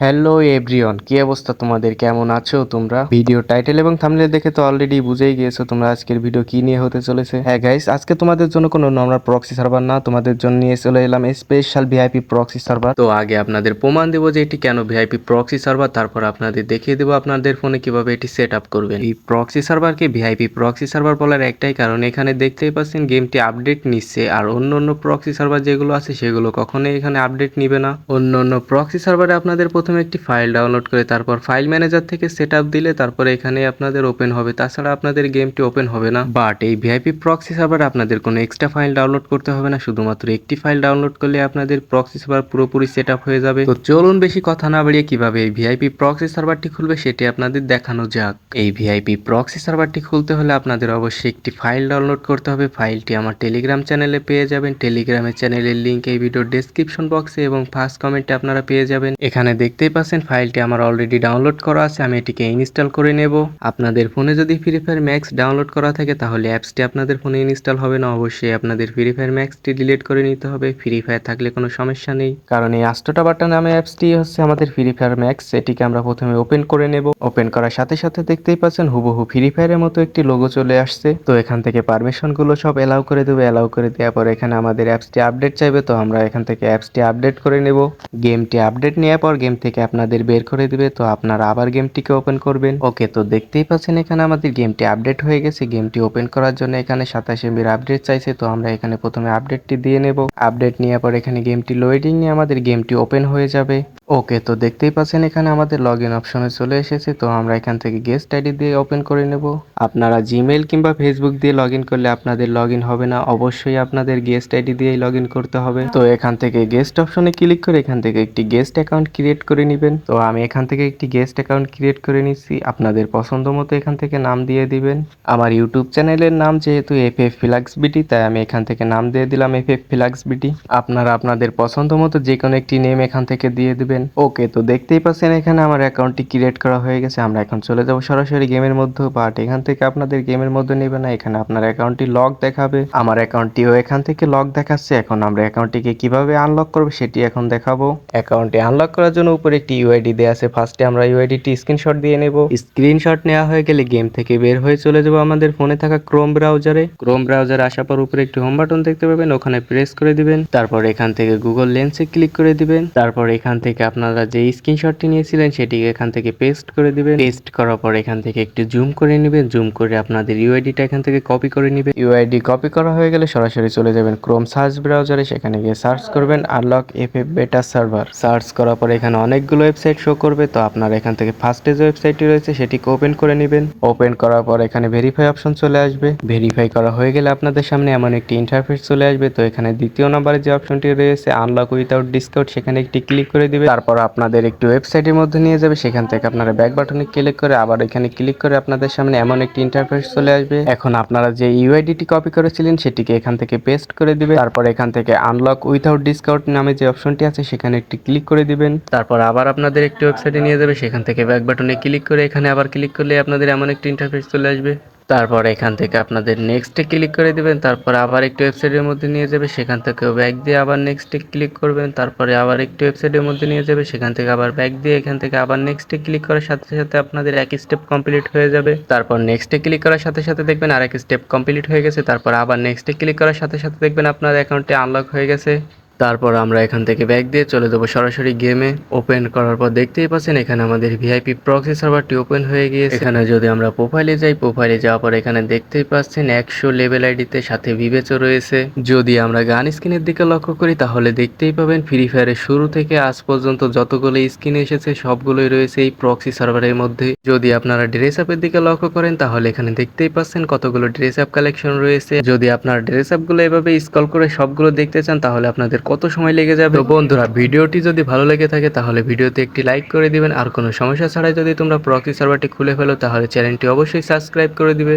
Hello everyone কি অবস্থা তোমাদের? কেমন আছো তোমরা? ভিডিও টাইটেল এবং থাম্বনেল দেখে তো অলরেডি বুঝেই গিয়েছো তোমরা আজকের ভিডিও কি নিয়ে হতে চলেছে। হ্যাঁ গাইস আজকে তোমাদের জন্য কোনো নর্মাল প্রক্সি সার্ভার না, তোমাদের জন্য নিয়ে চলে এলাম স্পেশাল ভিআইপি প্রক্সি সার্ভার তো আগে আপনাদের প্রমাণ দেবো যে এটি কেন ভিআইপি প্রক্সি সার্ভার তারপর আপনাদের দেখিয়ে দেবো আপনাদের ফোনে কীভাবে এটি সেট আপ করবেন। এই প্রক্সি সার্ভারকে ভিআইপি প্রক্সি সার্ভার বলার একটাই কারণ, এখানে দেখতেই পাচ্ছেন গেমটি আপডেট নিচ্ছে, আর অন্য অন্য প্রক্সি সার্ভার যেগুলো আছে, সেগুলো কখনোই এখানে আপডেট নিবে না। অন্য অন্য প্রক্সি সার্ভারে আপনাদের প্রথমে একটি ফাইল ডাউনলোড করে তারপর ফাইল ম্যানেজার থেকে সেট দিলে তারপর এখানে আপনাদের ওপেন হবে। তাছাড়া আপনাদের গেমটি ওপেন হবে না। বাট এই ভিআইপি প্রক্সি সার্ভার আপনাদের কোনো এক্সট্রা ফাইল ডাউনলোড করতে হবে না। শুধুমাত্র একটি ফাইল ডাউনলোড করলে আপনাদের প্রক্সি সার্ভার পুরোপুরি সেট হয়ে যাবে। তো চলুন বেশি কথা না বাড়িয়ে কীভাবে এই ভিআইপি প্রক্সি সার্ভারটি খুলবে সেটি আপনাদের দেখানো যাক। এই ভিআইপি প্রক্সি সার্ভারটি খুলতে হলে আপনাদের অবশ্যই একটি ফাইল ডাউনলোড করতে হবে। ফাইলটি আমার টেলিগ্রাম চ্যানেলে পেয়ে যাবেন। টেলিগ্রামের চ্যানেলের লিঙ্ক এই ভিডিও ডেসক্রিপশন বক্সে এবং ফার্স্ট কমেন্টে আপনারা পেয়ে যাবেন। এখানে দেখতেই পাচ্ছেন ফাইলটি আমার অলরেডি ডাউনলোড করা আছে, আমি এটিকে ইনস্টল করে নেব। আপনাদের ফোনে যদি ফ্রি ফায়ার ম্যাক্স ডাউনলোড করা থাকে, তাহলে অ্যাপসটি আপনাদের ফোনে ইনস্টল হবে না, অবশ্যই আপনাদের ফ্রি ফায়ার ম্যাক্সটি ডিলিট করে নিতে হবে ফ্রি ফায়ার থাকলে কোনো সমস্যা নেই। কারণ এই আষ্টটা বাটন নামে অ্যাপসটি হচ্ছে আমাদের ফ্রি ফায়ার ম্যাক্স এটিকে আমরা প্রথমে ওপেন করে নেব। ওপেন করার সাথে সাথে দেখতেই পাচ্ছেন হুবহু ফ্রি ফায়ারের মতো একটি লোগো চলে আসছে। তো এখান থেকে পারমিশনগুলো সব এলাও করে দেবে এলাও করে দেওয়ার পর এখানে আমাদের অ্যাপসটি আপডেট চাইবে, তো আমরা এখান থেকে অ্যাপসটি আপডেট করে নেব। গেমটি আপডেট নেওয়ার পর গেম থেকে আপনাদের বের করে দিবে, তো আপনারা আবার গেমটিকে ওপেন করবেন। ওকে তো দেখতেই পাচ্ছেন এখানে আমাদের গেমটি আপডেট হয়ে গেছে। গেমটি ওপেন করার জন্য এখানে সাতাশ এমবির আপডেট চাইছে, তো আমরা এখানে প্রথমে আপডেটটি দিয়ে নেব। আপডেট নেওয়ার পর এখানে গেমটি লোয়েডিং নিয়ে আমাদের গেমটি ওপেন হয়ে যাবে। ওকে, তো দেখতেই পাচ্ছেন এখানে আমাদের লগ ইন অপশনে চলে এসেছে, তো আমরা এখান থেকে গেস্ট আইডি দিয়ে ওপেন করে নেব। আপনারা জিমেল কিংবা ফেসবুক দিয়ে লগ করলে আপনাদের লগ হবে না, অবশ্যই আপনাদের গেস্ট আইডি দিয়েই লগ করতে হবে। তো এখান থেকে গেস্ট অপশনে ক্লিক করে এখান থেকে একটি গেস্ট অ্যাকাউন্ট ক্রিয়েট করে নেবেন। তো আমি এখান থেকে একটি গেস্ট অ্যাকাউন্ট ক্রিয়েট করে নিচ্ছি, আপনাদের পছন্দ মতো এখান থেকে নাম দিয়ে দিবেন। আমার ইউটিউব চ্যানেলের নাম যেহেতু এফ এফ ফিলাক্স বিটি তাই আমি এখান থেকে নাম দিয়ে দিলাম এফ এফ ফিলাক্স বিটি আপনারা আপনাদের পছন্দ মতো যে কোনো একটি নেম এখান থেকে দিয়ে দিবেন। ওকে, তো দেখতেই পাচ্ছেন এখানে আমার অ্যাকাউন্টটি ক্রিয়েট করা হয়ে গেছে। আমরা এখন চলে যাব সরাসরি গেমের মধ্যে বাট এখান থেকে আপনাদের গেমের মধ্যে নেবে না। এখানে আপনার অ্যাকাউন্টটি লক দেখাবে। আমার অ্যাকাউন্টটিও এখান থেকে লক দেখাচ্ছে। এখন আমরা অ্যাকাউন্টটিকে কীভাবে আনলক করব সেটি এখন দেখাবো। অ্যাকাউন্টটি আনলক করার জন্য উপরে একটি ইউআইডি দেওয়া আছে। ফার্স্টে আমরা ইউআইডিটি স্ক্রিনশট দিয়ে নেব। স্ক্রিনশট নেওয়া হয়ে গেলে গেম থেকে বের হয়ে চলে যাব আমাদের ফোনে থাকা ক্রোম ব্রাউজারে ক্রোম ব্রাউজার আসার পর উপরে একটি হোম বাটন দেখতে পাবেন। ওখানে প্রেস করে দিবেন। তারপর এখান থেকে গুগল লেন্সে ক্লিক করে দিবেন। তারপর এখান থেকে আপনারা যে স্ক্রিনশটটি নিয়েছিলেন সেটিকে এখান থেকে পেস্ট করে দিবেন। পেস্ট করার পর এখান থেকে একটু জুম করে নেবেন। জুম করে আপনাদের ইউআইডিটা এখান থেকে কপি করে নেবেন। ইউআইডি কপি করা হয়ে গেলে সরাসরি চলে যাবেন ক্রোম সার্চ ব্রাউজারে সেখানে গিয়ে সার্চ করবেন unlock F F beta server search করার পর এখানে অনেকগুলো ওয়েবসাইট শো করবে। তো আপনারা এখান থেকে ফার্স্টে যে ওয়েবসাইটটি রয়েছে সেটিকে ওপেন করে নেবেন। ওপেন করার পর এখানে ভেরিফাই অপশন চলে আসবে। ভেরিফাই করা হয়ে গেলে আপনাদের সামনে এমন একটি ইন্টারফেস চলে আসবে। তো এখানে দ্বিতীয় নম্বরে যে অপশনটি রয়েছে আনলক উইথাউট ডিসকাউন্ট সেখানে একটি ক্লিক করে দিবে তারপর আপনাদের একটি ওয়েবসাইটের মধ্যে নিয়ে যাবে। সেখান থেকে আপনারা ব্যাক বাটনে ক্লিক করে আবার এখানে ক্লিক করে আপনাদের সামনে এমন একটি ইন্টারফেস চলে আসবে। এখন আপনারা যে ইউআইডিটি কপি করেছিলেন, সেটিকে এখান থেকে পেস্ট করে দিবে তারপর এখান থেকে আনলক উইথাউট ডিসকাউন্ট নামে যে অপশনটি আছে, সেখানে একটি ক্লিক করে দিবেন। তারপর আবার আপনাদের একটি ওয়েবসাইটে নিয়ে যাবে। সেখান থেকে ব্যাক বাটনে ক্লিক করে এখানে আবার ক্লিক করলে আপনাদের এমন একটি ইন্টারফেস চলে আসবে। তারপর এখান থেকে আপনাদের নেক্সটে ক্লিক করে দিবেন, তারপর আবার একটি ওয়েবসাইটের মধ্যে নিয়ে যাবে, সেখান থেকে ব্যাক দিয়ে আবার নেক্সটে ক্লিক করবেন, তারপরে আবার একটি ওয়েবসাইটের মধ্যে নিয়ে যাবে, সেখান থেকে আবার ব্যাক দিয়ে এখান থেকে আবার নেক্সটে ক্লিক করার সাথে সাথে আপনাদের এক স্টেপ কমপ্লিট হয়ে যাবে। তারপর নেক্সটে ক্লিক করার সাথে সাথে দেখবেন আরেক স্টেপ কমপ্লিট হয়ে গেছে, তারপর আবার নেক্সটে ক্লিক করার সাথে সাথে দেখবেন আপনার অ্যাকাউন্টটি আনলক হয়ে গেছে। তারপর আমরা এখান থেকে ব্যাক দিয়ে চলে যাব সরাসরি গেমে। ওপেন করার পর দেখতেই পাচ্ছেন এখানে আমাদের ভিআইপি প্রক্সি সার্ভারটি ওপেন হয়ে গিয়েছে। এখানে যদি আমরা প্রোফাইলে যাই প্রোফাইলে যাওয়ার পর এখানে দেখতেই পাচ্ছেন একশো লেভেল আইডিতে সাথে বিবেচও রয়েছে। যদি আমরা গান স্ক্রিনের দিকে লক্ষ্য করি, তাহলে দেখতেই পাবেন ফ্রি ফায়ারের শুরু থেকে আজ পর্যন্ত যতগুলো স্ক্রিন এসেছে, সবগুলোই রয়েছে এই প্রক্সি সার্ভারের মধ্যে। যদি আপনারা ড্রেস আপের দিকে লক্ষ্য করেন, তাহলে এখানে দেখতেই পাচ্ছেন কতগুলো ড্রেস আপ কালেকশন রয়েছে। যদি আপনার ড্রেস আপগুলো এভাবে স্কল করে সবগুলো দেখতে চান, তাহলে আপনাদের কত সময় লেগে যাবে? তো বন্ধুরা, ভিডিওটি যদি ভালো লেগে থাকে তাহলে ভিডিওতে একটি লাইক করে দিবেন। আর কোনো সমস্যা ছাড়াই যদি তোমরা প্রক্সি সার্ভারটি খুলে ফেলো, তাহলে চ্যানেলটি অবশ্যই সাবস্ক্রাইব করে দিবে।